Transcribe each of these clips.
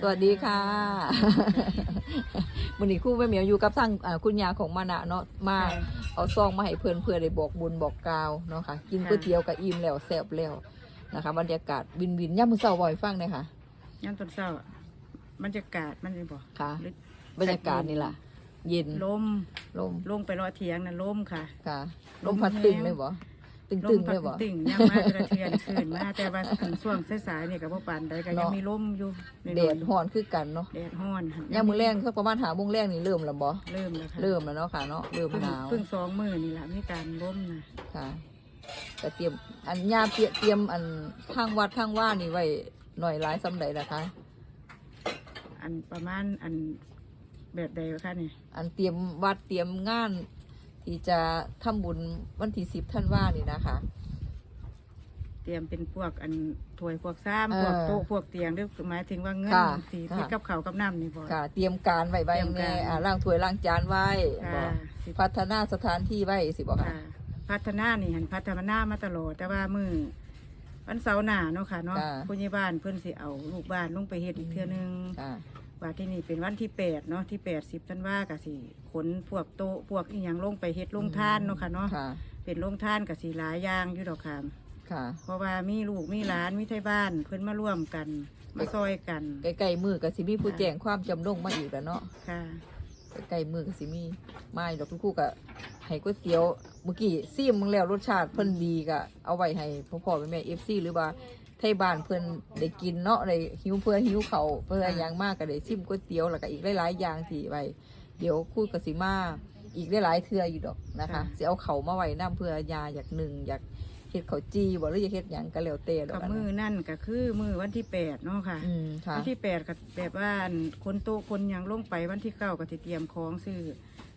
สวัสดีค่ะวันนี้ครู่แม่เหมียวอยู่กับทางอ่าคุณยาของมานะเนาะมาเอาซองมาให้เพื่อนเพื่อได้บอกบุญบอกกล่าวเนาะค่ะ กินก๋วยเตี๋ยวกับอิ่มแล้วแซ่บแล้วนะคะ บรรยากาศวินวินย่ามมือเสาบ่อยฟังเลยค่ะย่ำตอนเช้าอะบรรยากาศมันจะบอกค่ะหรือบรรยากาศนี่ล่ะเย็นลมลมลงไปรอเถียงนะลมค่ะ ค่ะลลมมพัดแห้งตึงเลยบ่ ตึงลตึมงพัเลดยบ่ ติ่งย่ำมากระเทือนคืนมาแต่ว่าถึงช่วงสายๆนี่กับพ่ปานใดก็ยังเนาะ มีลมอยู่ในแดดฮ้อนคือกันเนาะแดดฮ้อนค่ะย่ามมือแรงสักประมาณหาโมงแรงนี่เริ่มแล้วบ่เริ่มแล้วค่ะเริ่มแล้วเนาะค่ะเนาะเริ่มเพิ่งหนาวเพิ่งสองมือนี่แหละมีการลมนะค่ะก็เตรียมอันยาเตรียเตรียมอันข้างวัดข้างว่านี่ไว้หน่อยหลายสำใดนะคะ อันประมาณอันแบบใดวะคะเนี่ยอันเตรียมวัดเตรียมงาน ที่จะทำบุญวันที่สิบท่านว่านี่นะคะ เตรียมเป็นพวกอันถ้วยพวกซ้ำเออพวกโต๊ะพวกเตียงหรือหมายถึงว่าเงินค่ะสีค่ะพิกับเขาวกับน้ำนี่บ่ ค่ะ เตรียมการไว้ไว้เตรียมการแม่อ่าล้างถ้วยล้างจานไว้บค่ะอกสิพัฒนาสถานที่ไว้สิบอกค่ะ ค่ะ พัฒนานี่หันพัฒนามาตลอด แต่ว่ามือวันเสาร์หน้าเนาะค่ะเนาะค่ะ ผู้ใหญ่บ้านเพื่อนสิเอาลูกบ้านลงไปเฮ็ดอีกเทื่อนึง ค่ะ ว่าที่นี่เป็นวันที่แปดเนาะที่แปดสิบธันวาก็สิขนพวกโต๊ะพวกอีหยังลงไปเฮ็ดลงทานเนาะค่ะเนาะค่ะเป็นลงทานก็สิหลายอย่างอยู่ดอกค่ะค่ะ เพราะว่ามีลูกมีหลานมีไทบ้านเพิ่นมาร่วมกันมาซอยกันใกล้ๆมือก็สิมีผู้แจ้งความจำลงมาอีกแล้วเนาะค่ะใกล้ๆมือก็สิมีมาอีกดอกทุกคู่ก็ให้ก๋วยเตี๋ยวเมื่อกี้ซีมมึงแล้วรสชาติเพิ่นดีก็เอาไว้ให้พ่อพ่อแม่แม่เอฟซีหรือว่า ไทยบ้านเพิ่นได้กินเนาะได้หิวเพื่อหิวเขาวเพื่ออย่างมากก็ได้ซิมก๋วยเตี๋ยวแล้วก็อีกหลายๆอย่างที่ไว้เดี๋ยวคู่กับสิมาอีกหลายๆเทื่ออยู่ดอกนะคะสิเอาเขาวมาไว้นํเพื่อยาอยากหนึ่งอยากเฮ็ดเขาวจีบ่หรืออยากเฮ็ดหยังก็แล้วแต่ดอกกับอันมือนั้นนั่นก็คือมือวันที่แปดเนาะค่ะอืมค่ะวันที่แปดก็แบบว่าอันคนโตะคนหยังลงไปวันที่เก้าก็สิเตรียมของซื้อ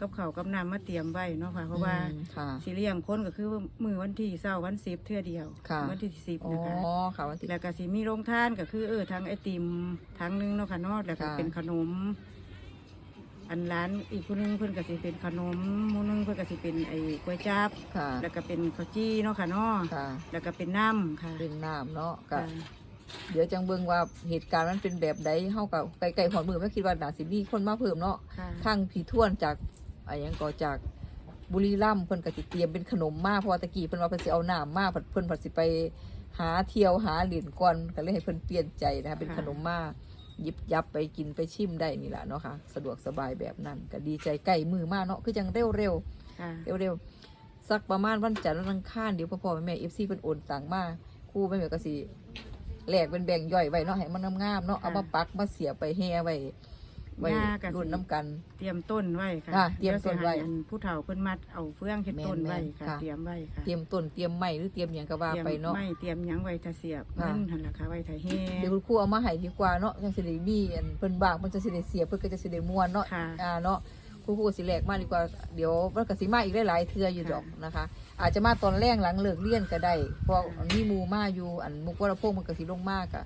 กับข้าวกับน้ำมาเตรียมไว้เนาะค่ะ เพราะว่าอืมค่ะ สิเลี้ยงคนก็คือมือวันที่เศร้าวันสิบเทื่อเดียว ค่ะ วันที่สิบอ๋อนะคะ ค่ะวันที่ แล้วก็สิมีโรงทานก็คือเออทั้งไอติมทั้งหนึงเนาะค่ะเนาะแล้วก็ค่ะเป็นขนม อันร้านอีกคนนึงเพิ่นก็สิเป็นขนมหมูนึงเพิ่นก็สิเป็นไอ้กล้วยจับ ค่ะ แล้วก็เป็นข้าวจี้เนาะค่ะเนาะค่ะแล้วก็เป็นน้ำค่ะเป็นน้ำเนาะก็ค่ะเดี๋ยวจังเบิ่งว่าเหตุการณ์มันเป็นแบบใดเฮากับไกลๆหอดมือไม่คิดว่าน่าสิมีคนมาเพิ่มเนาะค่ะ ทางผีท่วนจาก อะไรยังก็จากบุรีรัมย์เพิ่นก็สิเตรียมเป็นขนมมาเพราะว่าตะกี้เพิ่นว่าเพิ่นสิเอาน้ำมาเพิ่นเพิ่นเพิ่นสิไปหาเที่ยวหาเหรียญก่อนก็เลยให้เพิ่นเปลี่ยนใจนะคะเป็นขนมมาหยิบยับไปกินไปชิมได้นี่แหละเนาะค่ะสะดวกสบายแบบนั้นก็ดีใจใกล้มือมากเนาะคือจังเร็วๆค่ะเร็วๆสักประมาณวันจันทร์วันอังคารเดี๋ยวพ่อพ่อแม่แม่เอฟซีเป็นโอนตังมาครู่แม่แม่ก็สิแหลกเป็นแบ่งย่อยไว้เนาะให้มันงามๆเนาะเอามาปักมาเสียบไปแห่ไว้ ไว้ย่าก็สิ รุ่นน้ำกัน เตรียมต้นไว้ค่ะอะเตรียมต้นไว้ดี๋ยสิให้อัผู้เฒ่าเพิ่นมัดเอาเฟืองเฮ็ดต้นไว้แม่นๆค่ะค่ะ เตรียมไว้ค่ะเตรียมต้นเตรียมไม้หรือเตรียมหยังก็ว่าเตรียมไปเนาะ ไม่เตรียมหยังไว้ถ้าเสียบค่ะเงินหั่นล่ะค่ะไว้ถ้าแห่เดี๋ยวคุณครูเอามาให้ดีกว่าเนาะจังสิได้มีอันเพิ่นบางเพิ่นจะสิได้เสียบเพิ่นก็จะสิได้ม่วนเนาะค่ะ อ่าเนาะคุณครูก็สิแหลกมาดีกว่าเดี๋ยวมันก็สิมาอีกหลายๆเทื่ออยู่ดอกนะคะ อาจจะมาตอนแรกหลังเลิกเรียนก็ได้เพราะมีหมูมาอยู่อันมุกวรพงษ์มันก็สิลงมากอะ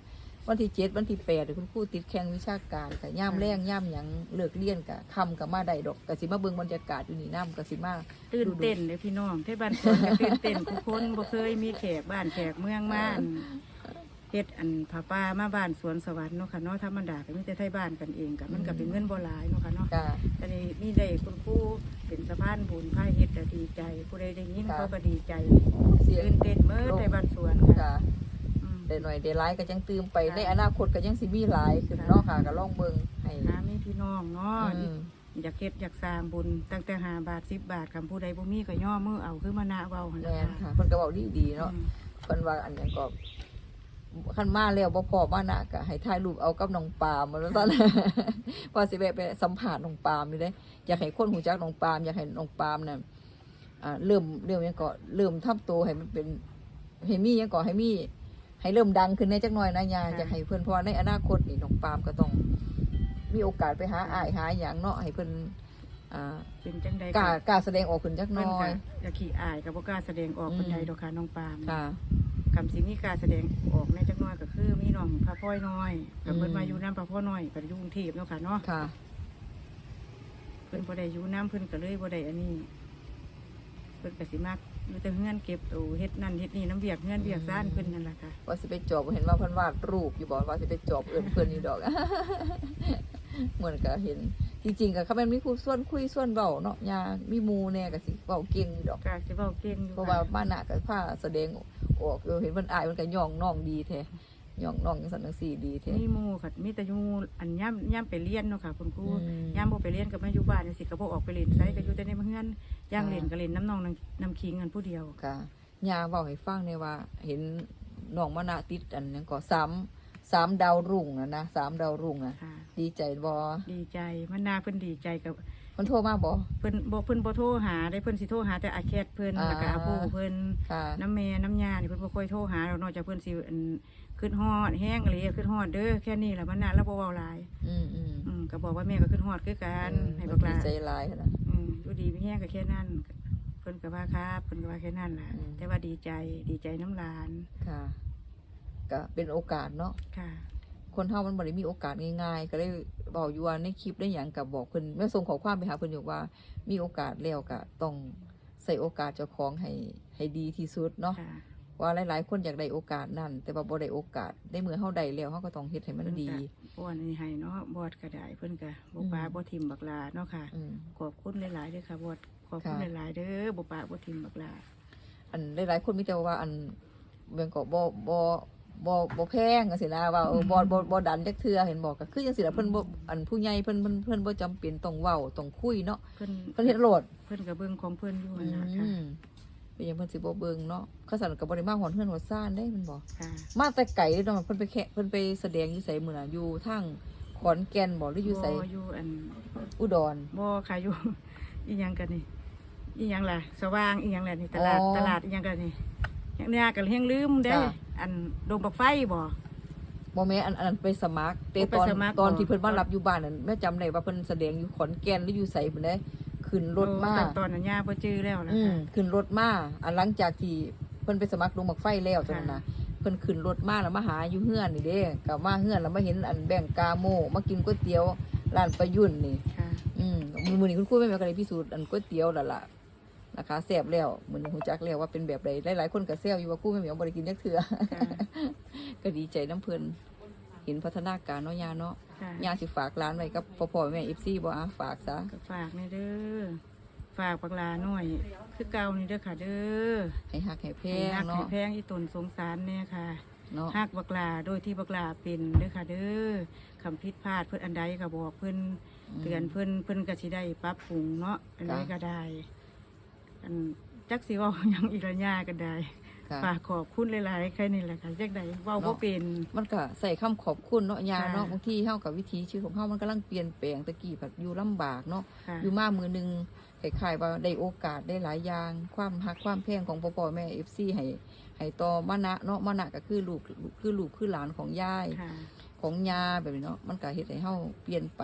วันที่เจ็ดวันที่แปดเดี๋ยวคุณครูติดแข่งวิชาการกับย่ามแรงย่ามหยังเลิกเรียนกับคำกับมาได้ดอกกสิมาเบิ่งบรรยากาศอยู่นี่น้ำกสิมาตื่นเต้นเลยพี่น้องที่บ้านสวนก็ตื่นเต้นทุกคนบ่เคยมีแขกบ้านแขกเมืองมาอันเฮ็ดอันผาป้ามาบ้านสวนสวรรค์เนาะค่ะเนาะธรรมดาก็มีแต่ไทยบ้านกันเองกับมันก็เป็นเงินบ่หลายเนาะค่ะเนาะค่ะอันนี้มีได้คุณครูเป็นสะพานบุญพายเฮ็ดก็ดีใจ ผู้ใดได้ยินค่ะเขาก็ดีใจเสียงตื่นเต้นเมื่อไทยบ้านสวนค่ะค่ะอืม ได้หน่อยได้ร้ายก็ยังตื่มไปค่ะในอนาคตก็ยังสิมีหลายขึ้นค่ะเนาะค่ะก็ลองเบิ่งให้หามีพี่น้องเนาะอืมอยากเฮ็ดอยากสร้างบุญตั้งแต่ห้าบาทสิบบาทคำผู้ใดบ่มีก็ย่อมือเอาคือมานะเว้าหั่นแม่ล่ะนค่ะเพิ่นก็บอกดีๆเนาะอืมเพิ่นว่าอันหยังก็คันมาแล้วบ่พอมานะก็ให้ถ่ายรูปเอากับน้องปาล์มว่าซั่นพอสิแวะไปสัมภาษณ์น้องปาล์มนี่เด้อยากให้คนหูจักน้องปาล์มอยากให้น้องปาล์มน่ะอ่าเริ่มเริ่มหยังก็เริ่มทำตัวให้มันเป็นให้มีหยังก็ให้มี ให้เริ่มดังขึ้นในจักหน่อยนะยาอยากให้เพิ่นเพราะว่าในอนาคตนี่น้องปาล์มก็ต้อง มีโอกาสไปหาอ้ายหาหยังเนาะให้เพิ่นอ่าเป็นจังใดกล้ากล้าแสดงออกขึ้นจักหเพิ่นน้อก็ยอยากขี้อายก็บ่กล้าแสดงออกอืมปานใดดอกค่ะน้องปาล์มค่ะคำสิมีการแสดงออกในจักหน้อยก็คือมีน้องพระพ่อยน้อยกับเพิ่นอืมมาอยู่น้ำพระพ่อน้อยก็อยู่กรุงเทพเนาะค่ะเนาะค่ะเพิ่นบ่ได้อยู่น้ำเพิ่นก็เลยบ่ได้อันนี้ เพิ่นก็สิมัก อยู่แต่เฮือนเก็บตู้เฮ็ดนั่นเฮ็ดนี่น้ำเบียกเฮือนเบียกซ่านเพิ่นนั่นแหละค่ะว่าสิไปจอบเห็นว่าเพิ่นวาดรูปอยู่บ่ว่าสิไปจอบเอิ้นเพิ่นอยู่ดอกเหมือนก็เห็น จริงๆก็เขาแม่นมีผู้ส่วนคุยส่วนเว้าเนาะยามีหมู่แน่ก็สิเว้าเก่งอยู่ดอกก็สิเว้าเก่งอยู่เพราะว่ามานะก็พาแสดงออกอยู่เห็นเพิ่นอายมันก็ย่องน้องดีแท้ ย่องน้องจังซั่นจังซี่ดีแท้ มีหมู่ค่ะมีแต่อยู่อันย่ำย่ำไปเรียนเนาะค่ะ คุณครูอืมย่ำบ่ไปเรียนก็มาอยู่บ้านจังซี่ก็บ่ออกไปเล่นไสก็อยู่แต่ในเฮือนย่างอ่าเล่นก็เล่นน้ำนองน้ำน้ำคิงกันผู้เดียวค่ะยาเว้าให้ฟังเนี่ยว่า เห็นน้องมานะติดอันนั้นก็สามสามดาวรุ่งนะนะสามดาวรุ่งอะ ค่ะ ดีใจบ่ดีใจมันนาเพิ่นดีใจกับ มันโทรมาบ่ เพิ่นบ่เพิ่นบ่โทรหาได้เพิ่นสิโทรหาแต่อาแคทเพิ่นอ่า แล้วก็อาโบเพิ่นค่ะ น้ำแม่น้ำยานี่เพิ่นบ่ค่อยโทรหาเรานอกจากเพิ่นสิอันขึ้นฮอดแห้งอะไรขึ้นฮอดเด้อแค่นี้แหละมันน่ะแล้วบ่เว้าหลายอืมอืมอืมก็บอกว่าแม่ก็ขึ้นฮอดคือกันให้บักหลาดีใจหลายนะอืมอยู่ดีมีแห้งก็แค่นั้นเพิ่นก็ว่าครับเพิ่นก็ว่าแค่นั้นล่ะ อืม แต่ว่าดีใจดีใจน้ำหลานค่ะ ก็เป็นโอกาสเนาะค่ะ คนเฮามันบ่ได้มีโอกาสง่ายๆ ก็เลยบอกอยู่ว่าในคลิปได้หยังกับบอกเพิ่นแม่ส่งขอความไปหาเพิ่นอยู่ว่ามีโอกาสแล้วก็ต้องใส่โอกาสเจ้าของให้ให้ดีที่สุดเนาะค่ะว่าหลายๆ คนอยากได้โอกาสนั่น แต่ว่าบ่ได้โอกาสในเมื่อเฮาได้แล้วเฮาก็ต้องเฮ็ดให้มันดีป้อนอันนี้ให้เนาะบอดก็ได้เพิ่นก็บ่ปาบ่ทิมบักหลาเนาะค่ะอืมขอบคุณหลายๆเด้อค่ะบอดขอบคุณค่ะหลายๆเด้อบ่ปาบ่ทิมบักหลาอันหลายๆคนมีแต่ว่าอันเบิ่งก็บ่บ่ บ่บ่แพงจังซี่นะว่าเออบ่บ่บ่ดันจักเทื่อเห็นบอกก็คือจังซี่ล่ะเพิ่นบ่อันผู้ใหญ่เพิ่นเพิ่นเพิ่นบ่จำเป็นต้องเว้าต้องคุยเนาะเพิ่นเพิ่นเฮ็ดโลดเพิ่นก็เบิ่งของเพิ่นอยู่อืนั่นล่ะค่ะมเป็นหยังเพิ่นสิบ่เบิ่งเนาะเขาสั่นก็บ่ได้มาหอนเฮือนหอดซ่านได้มันบอก ค่ะมาแต่ไกลเด้เนาะเพิ่นไปแค่เพิ่นไปแสดงอยู่ไสมื้อน่ะอยู่ทางขอนแก่นบ่หรืออยู่ไสบ่อยู่อันอุดร บ่ค่ะอยู่ อีหยังกันนี่อีหยังล่ะ สว่างอีหยังล่ะนี่ตลาดอ๋อตลาดอีหยังกันนี่อย่างเนี้ยก็เฮงลืมได้จ้ะ อันดงบักไฟบ่บ่แม่นอันอันนั้นไปสมัครแต่โอ้ไปตอนสมัครตอนบ่ที่เพิ่นมารับอยู่บ้านนั่นแม่จำได้ว่าเพิ่นแสดงอยู่ขอนแก่นหรืออยู่ไสเพิ่นได้ขึ้นรถมา โอ้ตอนนั้นย่าบ่จื้อแล้วล่ะอืมค่ะขึ้นรถมาอันหลังจากที่เพิ่นไปสมัครลงหมักไฟแล้วตอนนั้นนะเพิ่นขึ้นรถมาแล้วมาหาอยู่เฮือนนี่เด้กลับมาเฮือนแล้วมาเห็นอันแบ่งกาโมมากินก๋วยเตี๋ยวร้านประยุนนี่ ค่ะ อืมมือมือนี้คุณครูแม่แม่ก็เลยพิสูจน์อันก๋วยเตี๋ยวแล้วล่ะ นะคะแซ่บแล้วมือนี้ฮู้จักแล้วว่าเป็นแบบใดหลายๆคนก็แซวอยู่ว่าครูแม่แม่บ่ได้กินจักเทื่อค่ะก็ดีใจน้ำเพิ่นเห็นพัฒนาการเนาะยาเนาะค่ะยาสิฝากร้านไว้กับพ่อพ่อแม่ FC บ่อะฝากซะก็ฝากนี่เด้อฝากบักหลาหน่อย คือเก่านี่เด้อค่ะ เด้อให้ฮักให้แพให้งฮักให้เนาะแพงอีตนสงสารเนี่ยค่ะเนาะฮักบักหลาโดยที่บักหลาเป็นเด้อค่ะเด้อคำผิดพลาดเพิ่นอันใดก็บอกเพิ่นเตือนเพิ่นเพิ่นก็สิได้ปรับปรุงเนาะอันใดก็ได้ อันจักสิเว้าหยังอีกละยาก็ได้ค่ะ ฝากขอบคุณหลายๆแค่นี้แหละค่ะจักใดเว้าบ่เนาะ เป็น มันก็ใส่คำขอบคุณเนาะยาเนาะค่ะ บางทีเฮากับวิถีชีวิตของเฮามันกำลังเปลี่ยนแปลงตะกี้แบบอยู่ลำบากเนาะ ค่ะ อยู่มามือหนึงคล้ายๆว่าได้โอกาสได้หลายอย่าง ความฮักความแพงของพ่อพ่อแม่ FC ให้ให้ต่อมานะเนาะมานะก็คือลูกคือลูกคือหลานของยาย ค่ะ ของยาแบบนี้เนาะมันก็เฮ็ดให้เฮาเปลี่ยนไป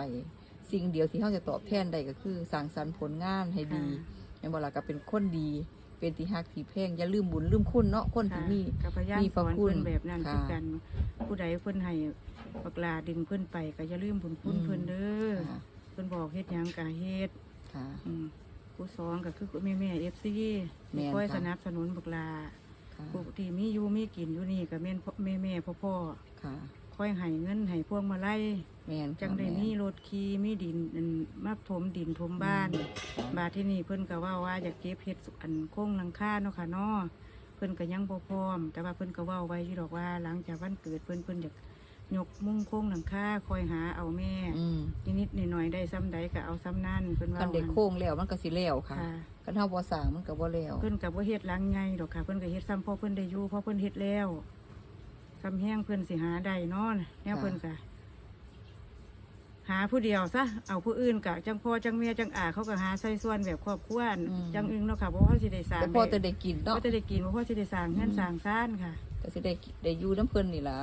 สิ่งเดียวที่เฮาจะตอบแทนได้ก็คือสร้างสรรค์ผลงานให้ดีแม่นบ่ล่ะก็เป็นคนดี เป็นที่ฮักที่แพงอย่าลืมบุญลืมคุณเนาะคนที่มี กับพยานมีสพระอนคุณเพิ่นแบบนั้นค่ะ คือกัน ผู้ใดเพิ่นให้บักลาดึงเพิ่นไปก็อย่าลืมบุญคุณอืมเพิ่นเด้อค่ะเพิ่นบอกเฮ็ดหยังก็เฮ็ดค่ะ อืมผู้สอนก็คือแม่แม่เอฟซีแม่นคอยค่ะสนับสนุนบักลาค่ะผู้ที่มีอยู่มีกินอยู่นี่ก็แม่นพ่อแม่แม่พ่อพ่อ ค่ะ คอยให้เงินให้พวงมาลัยแม่นค่ะจังได้แม่นมีรถขี่มีดินอันมาถมดินถมบ้าน บาดที่นี่เพิ่นก็ว่าว่าอยากเก็บเฮ็ดอันโค้งหลังคาเนาะค่ะเนาะเพิ่นก็ยังบ่พร้อม แต่ว่าเพิ่นก็เว้าไว้อยู่ดอกว่าหลังจากวันเกิดเพิ่นเพิ่นอยากยกมุ่งโค้งหลังคาคอยหาเอาแม่อืมนิดๆหน่อยๆได้ซ้ำใดก็เอาซ้ำนั่นเพิ่นว่าคันได้โค้งแล้วมันก็สิแล้วค่ะค่ะ คันเฮาบ่สร้างมันก็บ่แล้ว เพิ่นก็บ่เฮ็ดหลังใหญ่ดอกค่ะ เพิ่นก็เฮ็ดซ้ำพอเพิ่นได้อยู่พอเพิ่นเฮ็ดแล้ว ซ้ำแห้งเพิ่นสิหาได้เนาะแนวเพิ่นก็หาผู้เดียวซะเอาผู้อื่นกะจังพ่อจังเมียจังอาเขาก็หาใส่ส่วนแบบครอบครัวจังอึงเนาะค่ะบ่ว่าสิได้สร้างแต่พอจะได้กินบ่เนาะจะได้กินบ่ว่าสิได้สร้างเงินสร้างซ่านค่ะ ก็สิได้ได้อยู่น้ำเพิ่นนี่ล่ะ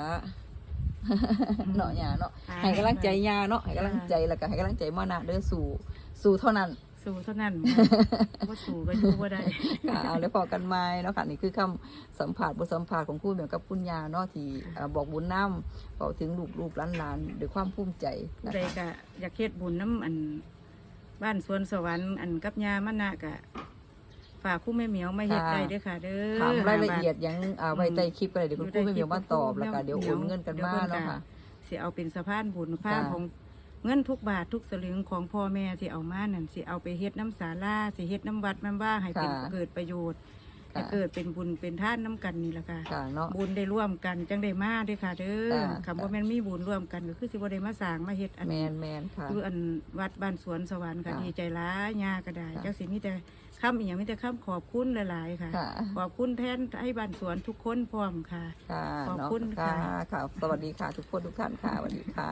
เนาะหยาเนาะค่ะให้กำลังใจยาเนาะให้กำลังใจแล้วก็ให้กำลังใจมานะเด้อสู่สู่เท่านั้น สู้เท่านั้นบ่สู้ก็อยู่บ่ได้ค่ะเอาแล้วพอกันไหมเนาะค่ะนี่คือคำสัมผัสบทสัมผัสของคุณเหมือนกับคุณยาเนาะที่อ่าบอกบุญน้ำบอกถึงลูกลูกหลานหลานด้วยความภูมิใจผู้นะใดคะก็อยากเฮ็ดบุญน้ำอันบ้านสวนสวรรค์อันกับยามะนะกะฝากคู่แม่เหมียวมาเฮ็ดค่ะได้เด้อค่ะเด้อถามรายละเอียดห้ยังอ่าไว้ใต้คลิปก็ได้เดี๋ยวคุณครูไม่มีมาตอบแล้วก็เดี๋ยวโอนเงินกันมาเนาะค่ะสิเอาเป็นสะพานบุญผ้าค่ะของ เงินทุกบาททุกสลึงของพ่อแม่สิเอามานั่นสิเอาไปเฮ็ดน้ำศาลาสิเฮ็ดน้ำวัดน้ำว่าให้เป็นค่ะ เกิดประโยชน์ให้ค่ะเกิดเป็นบุญเป็นท่านน้ำกันนี่ละค่ะ ค่ะเนาะ บุญได้ร่วมกันจังได้มาเด้อค่ะเด้อค่ะคำว่าแม่นมีบุญร่วมกันก็คือสิบ่ได้มาสร้างมาเฮ็ดอันแมนแมนค่ะ คืออันวัดบ้านสวนสวรรค์ค่ะค่ะดีใจร้ายยาก็ได้ค่ะ จักสิมีแต่คำอีหยังมีแต่คำขอบคุณหลาย ๆ ค่ะ ค่ะขอบคุณแทนให้บ้านสวนทุกคนพร้อมค่ะ ค่ะขอบเนาะคุณค่ะ ค่ะ ค่ะ สวัสดีค่ะทุกคนทุกท่านค่ะสวัสดีค่ะ